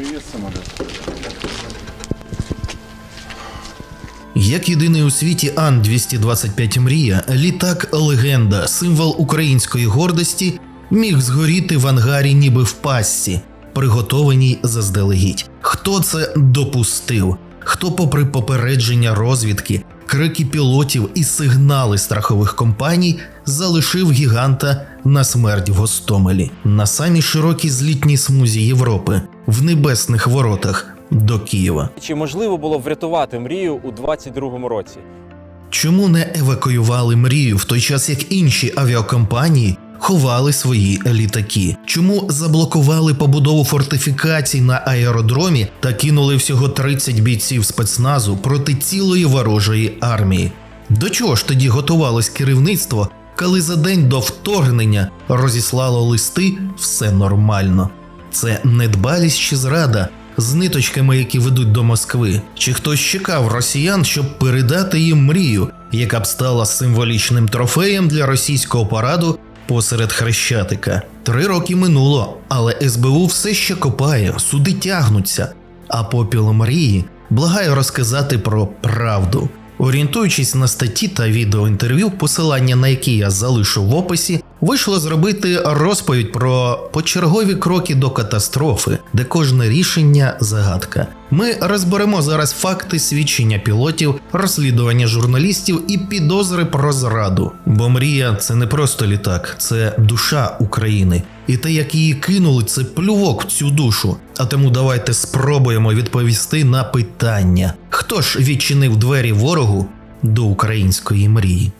Привет, самолет. Як єдиний у світі Ан-225 Мрія, літак легенда, символ української гордості, міг згоріти в ангарі ніби в пастці, приготованій заздалегідь. Хто це допустив? Хто, попри попередження розвідки, крики пілотів і сигнали страхових компаній, залишив гіганта на смерть в Гостомелі, на самій широкій злітній смузі Європи, в небесних воротах до Києва? Чи можливо було врятувати мрію у 22-му році? Чому не евакуювали мрію в той час, як інші авіакомпанії ховали свої літаки? Чому заблокували побудову фортифікацій на аеродромі та кинули всього 30 бійців спецназу проти цілої ворожої армії? До чого ж тоді готувалось керівництво, коли за день до вторгнення розіслало листи все нормально? Це недбалість чи зрада з ниточками, які ведуть до Москви. Чи хтось чекав росіян, щоб передати їм мрію, яка б стала символічним трофеєм для російського параду посеред хрещатика? Три роки минуло, але СБУ все ще копає, суди тягнуться. А попіл мрії благає розказати про правду. Орієнтуючись на статті та відеоінтерв'ю, посилання на які я залишу в описі, вийшло зробити розповідь про почергові кроки до катастрофи, де кожне рішення загадка. Ми розберемо зараз факти свідчення пілотів, розслідування журналістів і підозри про зраду. Бо мрія це не просто літак, це душа України. І те, як її кинули, це плювок в цю душу. А тому давайте спробуємо відповісти на питання: хто ж відчинив двері ворогу до української мрії?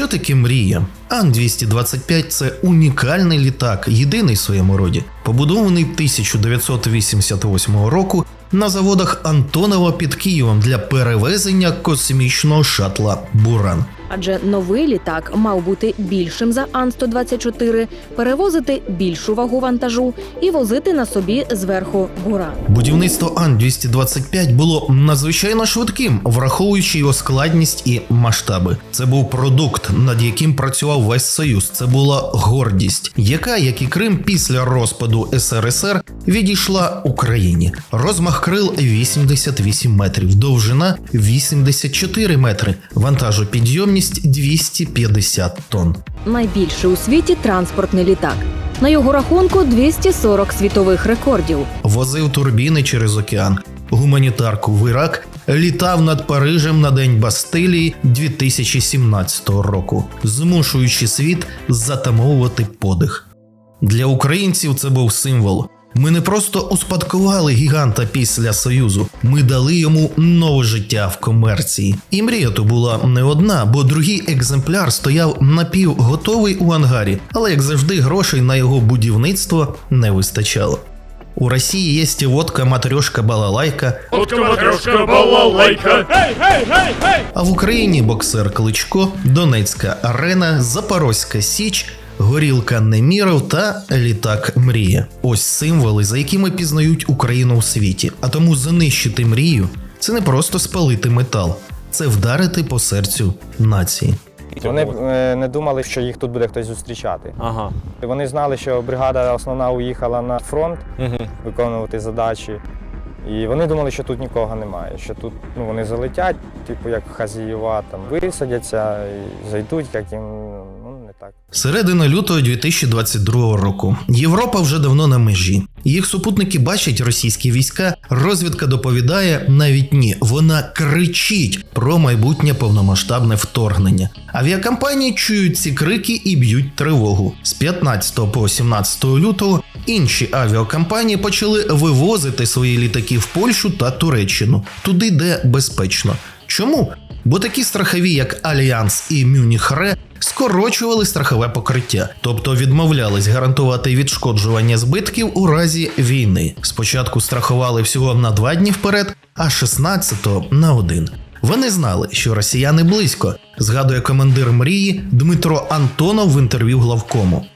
Що таке мрія? Ан-225 це унікальний літак, єдиний в своєму роді, побудований 1988 року на заводах Антонова під Києвом для перевезення космічного шатла Буран. Адже новий літак мав бути більшим за Ан-124, перевозити більшу вагу вантажу і возити на собі зверху бура. Будівництво Ан-225 було надзвичайно швидким, враховуючи його складність і масштаби. Це був продукт, над яким працював весь союз. Це була гордість, яка, як і Крим, після розпаду СРСР відійшла Україні. Розмах крил 88 метрів, довжина 84 метри, вантажопідйомність 250 тонн. Найбільший у світі транспортний літак. На його рахунку 240 світових рекордів. возив турбіни через океан, гуманітарку в Ірак, літав над Парижем на День Бастилії 2017 року, змушуючи світ затамовувати подих. Для українців це був символ. Ми не просто успадкували гіганта після Союзу, ми дали йому нове життя в комерції. І мрія то була не одна, бо другий екземпляр стояв напівготовий у ангарі, але як завжди, грошей на його будівництво не вистачало. У Росії є стівотка матрьошка балалайка, Утка матрешка балалайка. а в Україні боксер Кличко, Донецька арена, Запорозька Січ, Горілка Неміров та літак Мрія. Ось символи, за якими пізнають Україну у світі. А тому знищити мрію це не просто спалити метал, це вдарити по серцю нації. Вони е, не думали, що їх тут буде хтось зустрічати. Ага. Вони знали, що бригада основна уїхала на фронт Угу. виконувати задачі. І вони думали, що тут нікого немає, що тут ну, вони залетять, типу як хазієва, там висадяться і зайдуть, як їм. Середина лютого 2022 року. Європа вже давно на межі. Їх супутники бачать російські війська. Розвідка доповідає навіть ні. Вона кричить про майбутнє повномасштабне вторгнення. Авіакомпанії чують ці крики і б'ють тривогу. З 15 по 17 лютого інші авіакомпанії почали вивозити свої літаки в Польщу та Туреччину, туди, де безпечно. Чому? Бо такі страхові, як Альянс і Мюніх Ре, скорочували страхове покриття, тобто відмовлялись гарантувати відшкоджування збитків у разі війни. Спочатку страхували всього на два дні вперед, а 16-го на один. Вони знали, що росіяни близько, згадує командир мрії Дмитро Антонов в інтерв'ю главкому.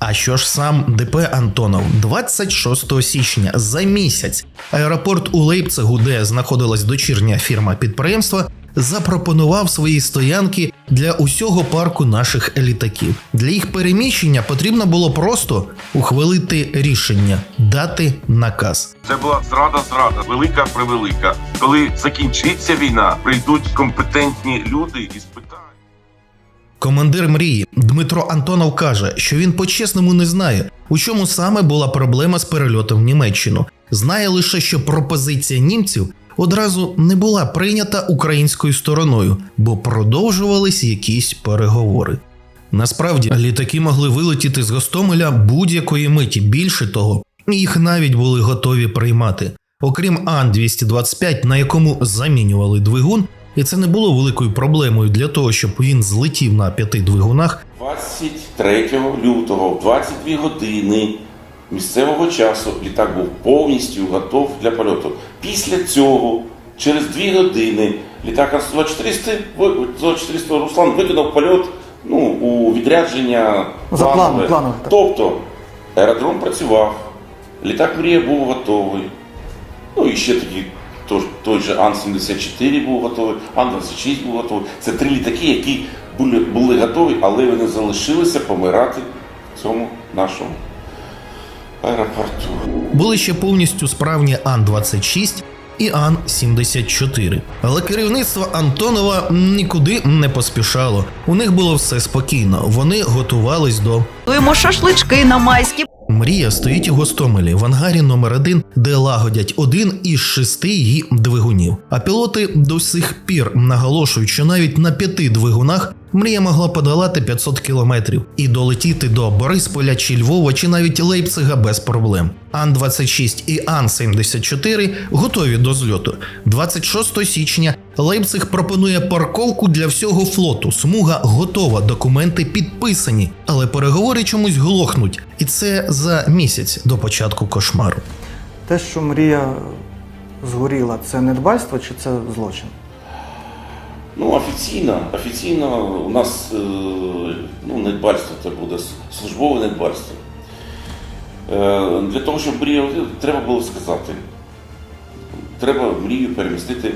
А що ж сам ДП Антонов 26 січня за місяць аеропорт у Лейпцигу, де знаходилась дочірня фірма підприємства, запропонував свої стоянки для усього парку наших літаків. Для їх переміщення потрібно було просто ухвалити рішення, дати наказ. Це була зрада, зрада, велика превелика. Коли закінчиться війна, прийдуть компетентні люди і спитають. Командир мрії Дмитро Антонов каже, що він по-чесному не знає, у чому саме була проблема з перельотом в Німеччину. Знає лише, що пропозиція німців одразу не була прийнята українською стороною, бо продовжувались якісь переговори. Насправді літаки могли вилетіти з Гостомеля будь-якої миті. Більше того, їх навіть були готові приймати. Окрім Ан-225, на якому замінювали двигун, і це не було великою проблемою для того, щоб він злетів на п'яти двигунах. 23 лютого в 22 години місцевого часу літак був повністю готов для польоту. Після цього, через 2 години, літак Ан-12400 Руслан виконав польот ну, у відрядження За планом, так. Тобто аеродром працював, літак Мрія був готовий. Ну і ще тоді той, той же Ан-74 був готовий, Ан-26 був готовий. Це три літаки, які були, були готові, але вони залишилися помирати в цьому нашому аеропорту. Були ще повністю справні Ан-26 і Ан-74. Але керівництво Антонова нікуди не поспішало. У них було все спокійно. Вони готувались до Готуємо шашлички на майські Мрія стоїть у Гостомелі в ангарі номер 1 де лагодять один із шести її двигунів. А пілоти до сих пір наголошують, що навіть на п'яти двигунах мрія могла подолати 500 кілометрів і долетіти до Борисполя чи Львова, чи навіть Лейпцига без проблем. Ан-26 і Ан-74 готові до зльоту. 26 січня Лейпциг пропонує парковку для всього флоту. Смуга готова, документи підписані, але переговори чомусь глохнуть, і це за місяць до початку кошмару. Те, що мрія згоріла, це недбальство чи це злочин? Ну, офіційно, офіційно у нас е, ну, недбальство це буде службове недбальство. Е, Для того, щоб мрію, треба було сказати, треба мрію перемістити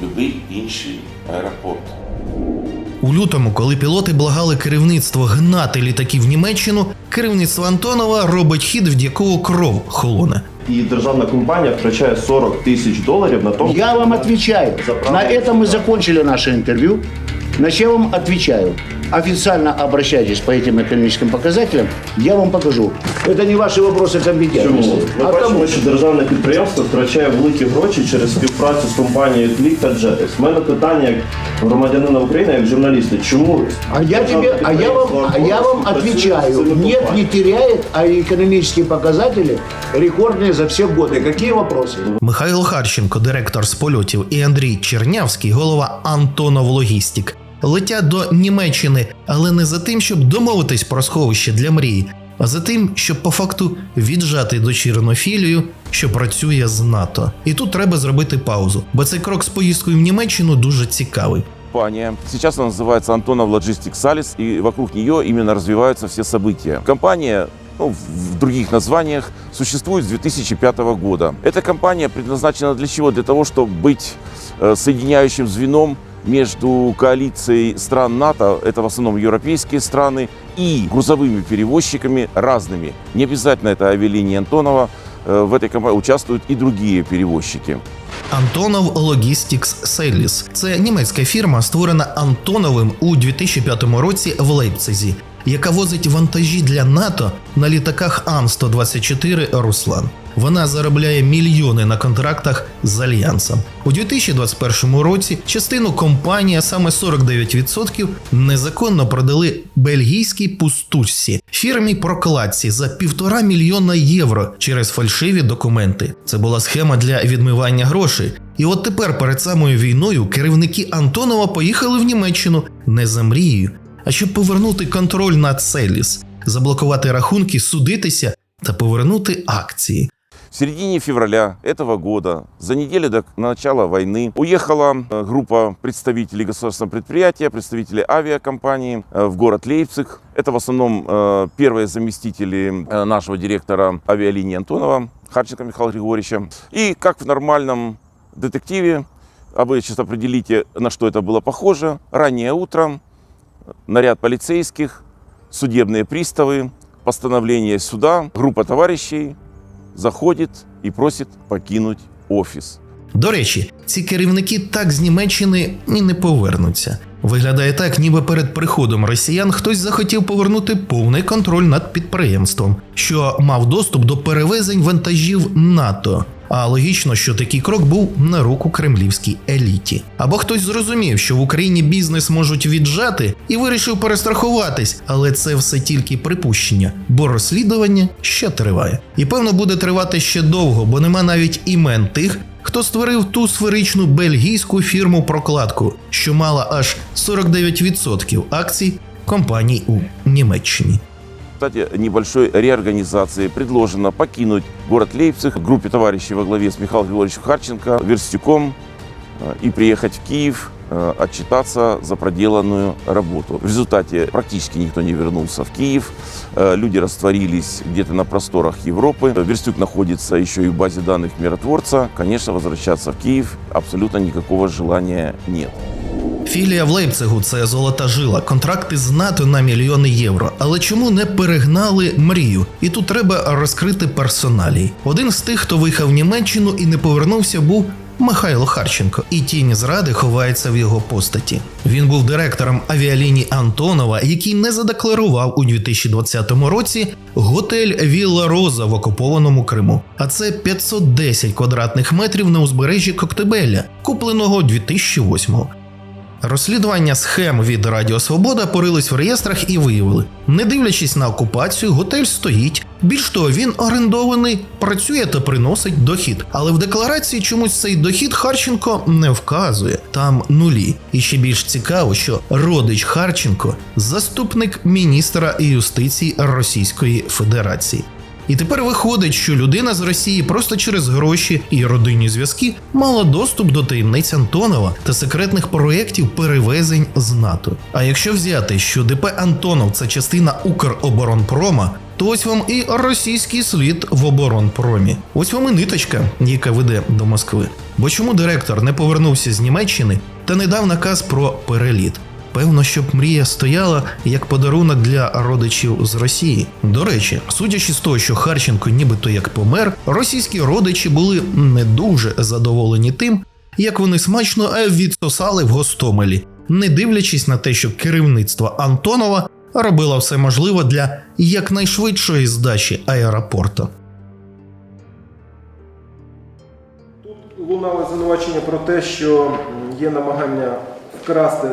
будь-який інший аеропорт. У лютому, коли пілоти благали керівництво гнати літаки в Німеччину, керівництво Антонова робить хід, в якого кров холоне. І державна компанія втрачає 40 тисяч доларів на тому. Я вам відповідаю. На цьому ми закончили наше інтерв'ю. На ще вам отвечаю Официально обращайтесь по этим экономическим показателям, я вам покажу. Это не ваши вопросы компетентности. Чому? Ми А бачимо, кому? що державне підприємство втрачає великі гроші через співпрацю з компанією Клік та Jetix. У мене питання як громадянина України, як журналіста, чому А я державне тебе, а я вам, підприємство а я вам «Акваріус» працює з отвечаю. цими Нет, не компаніями? теряет, а экономические показатели рекордные за все годы. Какие вопросы? Михайло Харченко, директор з польотів, і Андрій Чернявський, голова Антонов Логістік, летять до Німеччини, але не за тим, щоб домовитись про сховище для мрії, а за тим, щоб по факту віджати дочірну філію, що працює з НАТО. І тут треба зробити паузу, бо цей крок з поїздкою в Німеччину дуже цікавий. компания. Сейчас она называется Антонов Logistics Salis, и вокруг нее именно развиваются все события. Компания ну, в других названиях существует с 2005 года. Эта компания предназначена для чего? Для того, чтобы быть э, соединяющим звеном между коалицией стран НАТО, это в основном европейские страны, и грузовыми перевозчиками разными. Не обязательно это авиалинии Антонова, Э, в этой компании участвуют и другие перевозчики. Антонов Logistics Sales – це німецька фірма, створена Антоновим у 2005 році в Лейпцизі, яка возить вантажі для НАТО на літаках Ан-124 Руслан. Вона заробляє мільйони на контрактах з альянсом. У 2021 році частину компанії, а саме 49%, незаконно продали бельгійській пустушці фірмі прокладці за півтора мільйона євро через фальшиві документи. Це була схема для відмивання грошей. І от тепер перед самою війною керівники Антонова поїхали в Німеччину не за мрією, а щоб повернути контроль над Селіс, заблокувати рахунки, судитися та повернути акції. В середине февраля этого года, за неделю до начала войны, уехала э, группа представителей государственного предприятия, представителей авиакомпании э, в город Лейпциг. Это в основном э, первые заместители э, нашего директора авиалинии Антонова, Харченко Михаила Григорьевича. И как в нормальном детективе, а вы сейчас определите, на что это было похоже, раннее утро, наряд полицейских, судебные приставы, постановление суда, группа товарищей заходит і просить покинуть офіс. До речі, ці керівники так з Німеччини і не повернуться. Виглядає так, ніби перед приходом росіян хтось захотів повернути повний контроль над підприємством, що мав доступ до перевезень вантажів НАТО. А логічно, що такий крок був на руку кремлівській еліті. Або хтось зрозумів, що в Україні бізнес можуть віджати і вирішив перестрахуватись, але це все тільки припущення, бо розслідування ще триває. І певно буде тривати ще довго, бо нема навіть імен тих, хто створив ту сферичну бельгійську фірму прокладку, що мала аж 49% акцій компаній у Німеччині. Кстати, небольшой реорганизации предложено покинуть город Лейпциг группе товарищей во главе с Михаилом Григорьевичем Харченко, Верстюком э, и приехать в Киев э, отчитаться за проделанную работу. В результате практически никто не вернулся в Киев. Э, Люди растворились где-то на просторах Европы. Верстюк находится еще и в базе данных миротворца. Конечно, возвращаться в Киев абсолютно никакого желания нет. Філія в Лейпцигу це золота жила, контракти з НАТО на мільйони євро. Але чому не перегнали мрію? І тут треба розкрити персоналій. Один з тих, хто виїхав в Німеччину і не повернувся, був. Михайло Харченко і тінь зради ховається в його постаті. Він був директором авіалінії Антонова, який не задекларував у 2020 році готель Вілла Роза в окупованому Криму. А це 510 квадратних метрів на узбережжі Коктебеля, купленого 2008-го. Розслідування схем від Радіо Свобода порились в реєстрах і виявили, не дивлячись на окупацію, готель стоїть. Більш того, він орендований, працює та приносить дохід. Але в декларації чомусь цей дохід Харченко не вказує. Там нулі. І ще більш цікаво, що родич Харченко заступник міністра юстиції Російської Федерації. І тепер виходить, що людина з Росії просто через гроші і родинні зв'язки мала доступ до таємниць Антонова та секретних проєктів перевезень з НАТО. А якщо взяти, що ДП Антонов це частина Укроборонпрома, то ось вам і російський слід в оборонпромі. Ось вам і ниточка, яка веде до Москви. Бо чому директор не повернувся з Німеччини та не дав наказ про переліт? Певно, щоб мрія стояла як подарунок для родичів з Росії. До речі, судячи з того, що Харченко нібито як помер, російські родичі були не дуже задоволені тим, як вони смачно відсосали в Гостомелі, не дивлячись на те, що керівництво Антонова робило все можливе для якнайшвидшої здачі аеропорту. Тут лунали звинувачення про те, що є намагання вкрасти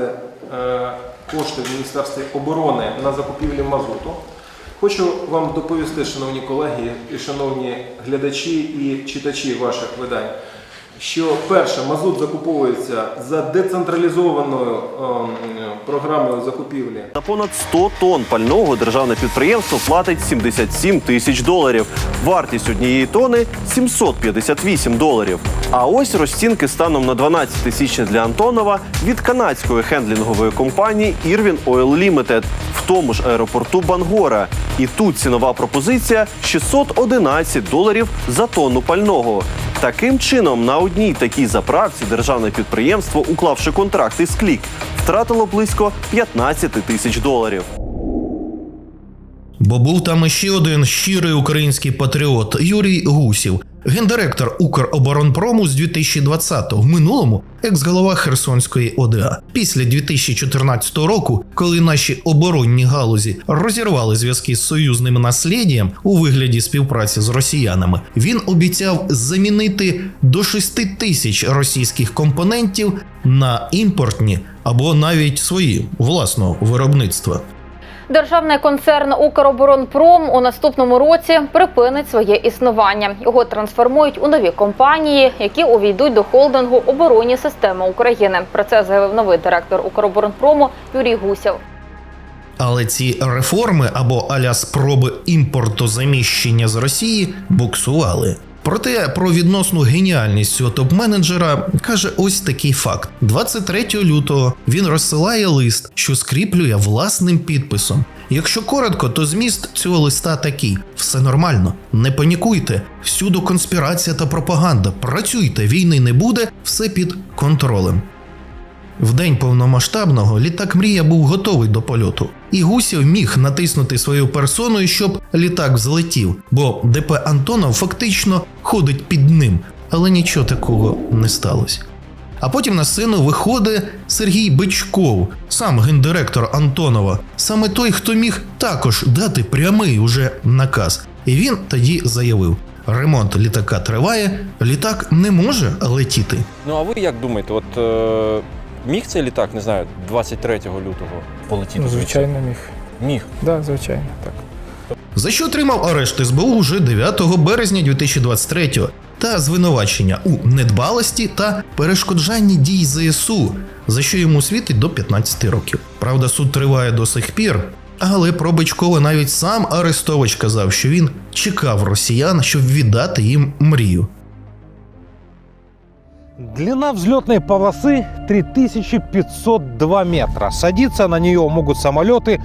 кошти в Міністерстві оборони на закупівлі мазуту. Хочу вам доповісти, шановні колеги і шановні глядачі і читачі ваших видань, що перше, мазут закуповується за децентралізованою ем, програмою закупівлі. За понад 100 тонн пального державне підприємство платить 77 тисяч доларів. Вартість однієї тони 758 доларів. А ось розцінки станом на 12 січня для Антонова від канадської хендлінгової компанії Irvin Oil Limited в тому ж аеропорту Бангора. І тут цінова пропозиція 611 доларів за тонну пального. Таким чином, на одній такій заправці державне підприємство, уклавши контракт із клік, втратило близько 15 тисяч доларів. Бо був там іще один щирий український патріот Юрій Гусів, гендиректор Укроборонпрому з 2020-го, в минулому екс-голова Херсонської ОДА. Після 2014 року, коли наші оборонні галузі розірвали зв'язки з союзним насліддям у вигляді співпраці з росіянами, він обіцяв замінити до 6 тисяч російських компонентів на імпортні або навіть свої власного виробництва. Державний концерн Укроборонпром у наступному році припинить своє існування. Його трансформують у нові компанії, які увійдуть до холдингу оборонні системи України. Про це заявив новий директор Укроборонпрому Юрій Гусєв. Але ці реформи або аля спроби імпортозаміщення з Росії буксували. Проте про відносну геніальність цього топ-менеджера каже ось такий факт: 23 лютого він розсилає лист, що скріплює власним підписом. Якщо коротко, то зміст цього листа такий: все нормально, не панікуйте, всюду конспірація та пропаганда. Працюйте, війни не буде, все під контролем. В день повномасштабного літак Мрія був готовий до польоту, і Гусєв міг натиснути свою персоною, щоб літак взлетів, бо ДП Антонов фактично ходить під ним, але нічого такого не сталося. А потім на сцену виходить Сергій Бичков, сам гендиректор Антонова, саме той, хто міг також дати прямий уже наказ. І він тоді заявив: ремонт літака триває, літак не може летіти. Ну а ви як думаєте, от е, міг цей літак, не знаю, 23 лютого полетіти? Ну, звичайно, міг. Міг. Да, звичайно, так. за що отримав арешт СБУ уже 9 березня 2023 та звинувачення у недбалості та перешкоджанні дій ЗСУ, за що йому світить до 15 років. Правда, суд триває до сих пір. Але про Бичкова навіть сам Арестович казав, що він чекав росіян, щоб віддати їм мрію. Длина взлетной полосы 3502 метра. Садиться на нее могут самолеты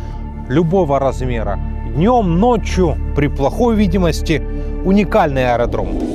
любого размера. Днем, ночью, при плохой видимости. Уникальный аэродром.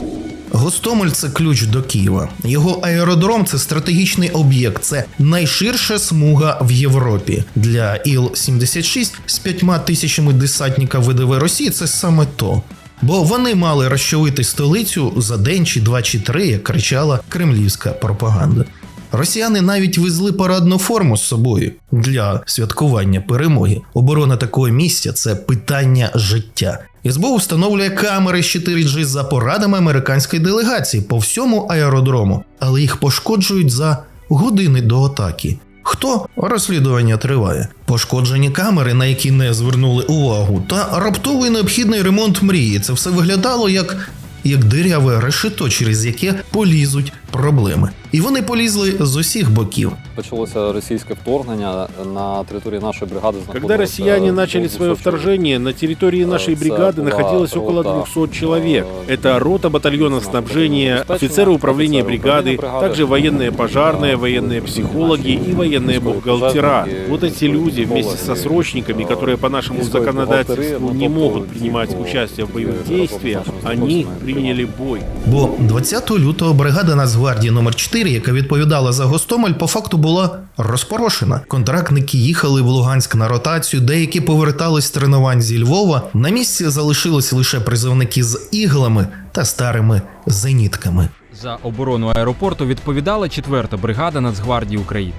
Гостомель це ключ до Києва. Його аеродром це стратегічний об'єкт, це найширша смуга в Європі. Для Іл-76 з п'ятьма тисячами десантників ВДВ Росії це саме то. Бо вони мали розчавити столицю за день чи два чи три, як кричала кремлівська пропаганда. Росіяни навіть везли парадну форму з собою для святкування перемоги. Оборона такого місця це питання життя. СБУ встановлює камери з 4G за порадами американської делегації по всьому аеродрому, але їх пошкоджують за години до атаки. Хто розслідування триває? Пошкоджені камери, на які не звернули увагу, та раптовий необхідний ремонт мрії. Це все виглядало як, як диряве решето, через яке полізуть проблеми І вони полізли з усіх боків. Почалося російське вторгнення на території нашої бригади. Когда россияне начали свое вторжение, на территории нашей бригады находилось около 200 человек. Это рота батальонов снабжения, офицеры управления бригады, также военные пожарные, военные психологи и военные бухгалтера. Вот эти люди вместе со срочниками, которые по нашему законодательству не могут принимать участие в боевых действиях, они приняли бой. Бо 20 лютого бригада Нацгвардії номер 4 яка відповідала за Гостомель, по факту була розпорошена. Контрактники їхали в Луганськ на ротацію, деякі повертались з тренувань зі Львова. На місці залишились лише призовники з іглами та старими зенітками. За оборону аеропорту відповідала 4-та бригада Нацгвардії України.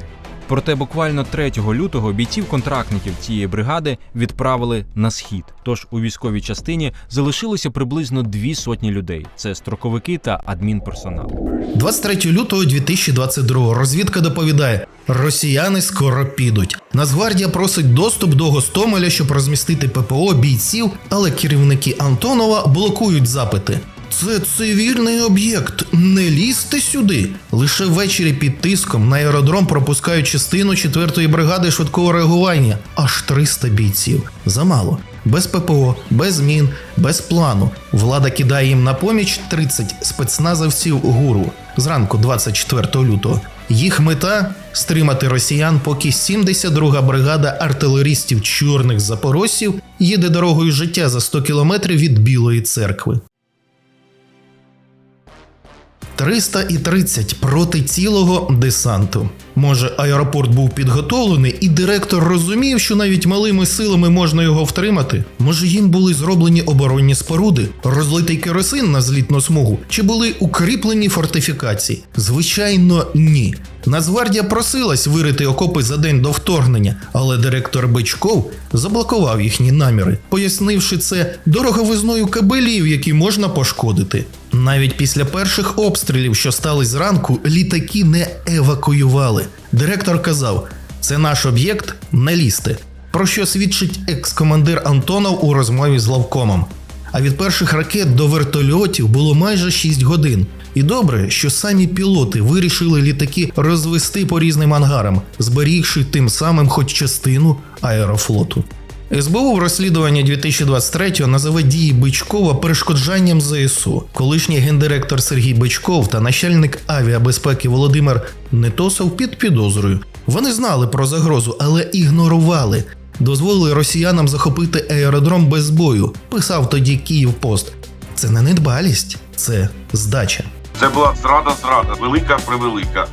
Проте буквально 3 лютого бійців-контрактників цієї бригади відправили на схід. Тож у військовій частині залишилося приблизно дві сотні людей: це строковики та адмінперсонал. 23 лютого 2022 розвідка доповідає: росіяни скоро підуть. Нацгвардія просить доступ до Гостомеля, щоб розмістити ППО бійців, але керівники Антонова блокують запити. Це цивільний об'єкт. Не лізьте сюди. Лише ввечері під тиском на аеродром пропускають частину 4-ї бригади швидкого реагування. Аж 300 бійців. Замало. Без ППО, без мін, без плану. Влада кидає їм на поміч 30 спецназовців гуру зранку 24 лютого. Їх мета стримати росіян, поки 72-га бригада артилерістів чорних запорожців їде дорогою життя за 100 кілометрів від Білої церкви. 330 проти цілого десанту. Може, аеропорт був підготовлений, і директор розумів, що навіть малими силами можна його втримати. Може, їм були зроблені оборонні споруди, розлитий керосин на злітну смугу, чи були укріплені фортифікації? Звичайно, ні. Нацгвардія просилась вирити окопи за день до вторгнення, але директор Бичков заблокував їхні наміри, пояснивши це дороговизною кабелів, які можна пошкодити. Навіть після перших обстрілів, що стали зранку, літаки не евакуювали. Директор казав: це наш об'єкт, не лізти. Про що свідчить екс-командир Антонов у розмові з Лавкомом. А від перших ракет до вертольотів було майже 6 годин. І добре, що самі пілоти вирішили літаки розвести по різним ангарам, зберігши тим самим хоч частину аерофлоту. СБУ в розслідуванні 2023-го називе дії Бичкова перешкоджанням ЗСУ. Колишній гендиректор Сергій Бичков та начальник авіабезпеки Володимир Нетосов під підозрою. Вони знали про загрозу, але ігнорували. Дозволили росіянам захопити аеродром без бою. Писав тоді Київпост. Це не недбалість, це здача. Це була зрада, зрада, велика превелика.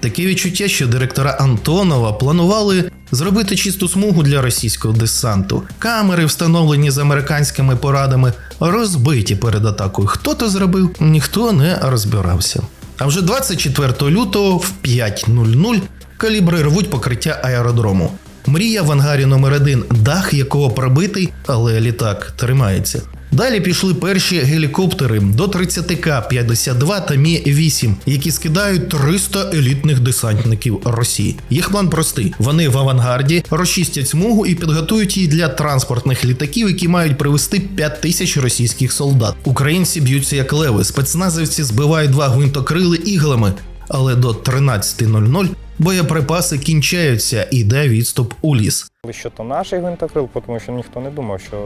Таке відчуття, що директора Антонова планували зробити чисту смугу для російського десанту. Камери, встановлені з американськими порадами, розбиті перед атакою. Хто то зробив, ніхто не розбирався. А вже 24 лютого в 5.00 калібри рвуть покриття аеродрому. Мрія в ангарі номер 1 дах якого пробитий, але літак тримається. Далі пішли перші гелікоптери до 30К-52 та Мі-8, які скидають 300 елітних десантників Росії. Їх план простий: вони в авангарді розчистять смугу і підготують її для транспортних літаків, які мають привезти 5 тисяч російських солдат. Українці б'ються як леви. Спецназівці збивають два гвинтокрили іглами, але до 13.00 боєприпаси кінчаються і йде відступ у ліс. Що то наш гвинтокрил, тому що ніхто не думав, що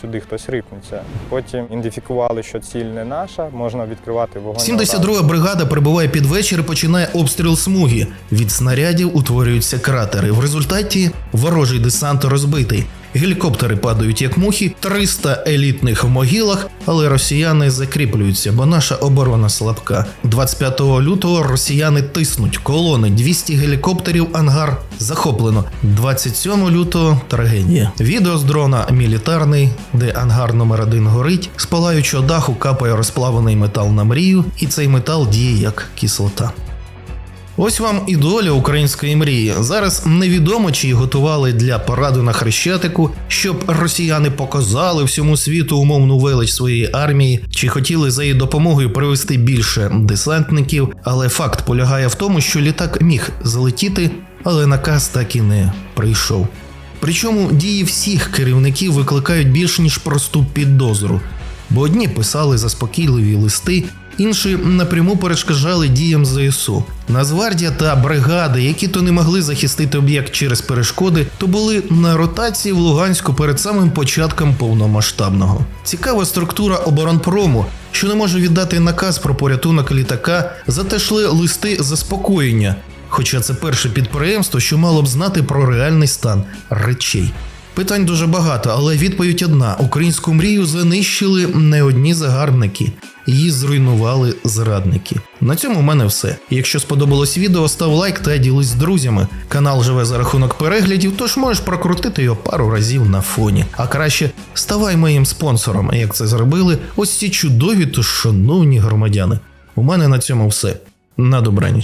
сюди хтось рипнеться. Потім ідентифікували, що ціль не наша, можна відкривати вогонь. 72 бригада прибуває під вечір і починає обстріл смуги. Від снарядів утворюються кратери. В результаті ворожий десант розбитий. Гелікоптери падають як мухи, 300 елітних в могилах, але росіяни закріплюються, бо наша оборона слабка. 25 лютого росіяни тиснуть колони, 200 гелікоптерів, ангар захоплено. 27 лютого трагедія. Відео з дрона мілітарний, де ангар номер 1 горить, з палаючого даху капає розплавлений метал на мрію, і цей метал діє як кислота. Ось вам і доля української мрії. Зараз невідомо, чи її готували для параду на хрещатику, щоб росіяни показали всьому світу умовну велич своєї армії, чи хотіли за її допомогою привезти більше десантників. Але факт полягає в тому, що літак міг залетіти, але наказ так і не прийшов. Причому дії всіх керівників викликають більш ніж просту підозру, бо одні писали заспокійливі листи, інші напряму перешкоджали діям ЗСУ. Нацгвардія та бригади, які то не могли захистити об'єкт через перешкоди, то були на ротації в Луганську перед самим початком повномасштабного. Цікава структура оборонпрому, що не може віддати наказ про порятунок літака, зате йшли листи заспокоєння. Хоча це перше підприємство, що мало б знати про реальний стан речей. Питань дуже багато, але відповідь одна: українську мрію занищили не одні загарбники, її зруйнували зрадники. На цьому в мене все. Якщо сподобалось відео, став лайк та ділись з друзями. Канал живе за рахунок переглядів, тож можеш прокрутити його пару разів на фоні. А краще ставай моїм спонсором, як це зробили ось ці чудові та шановні громадяни. У мене на цьому все. На добраніч.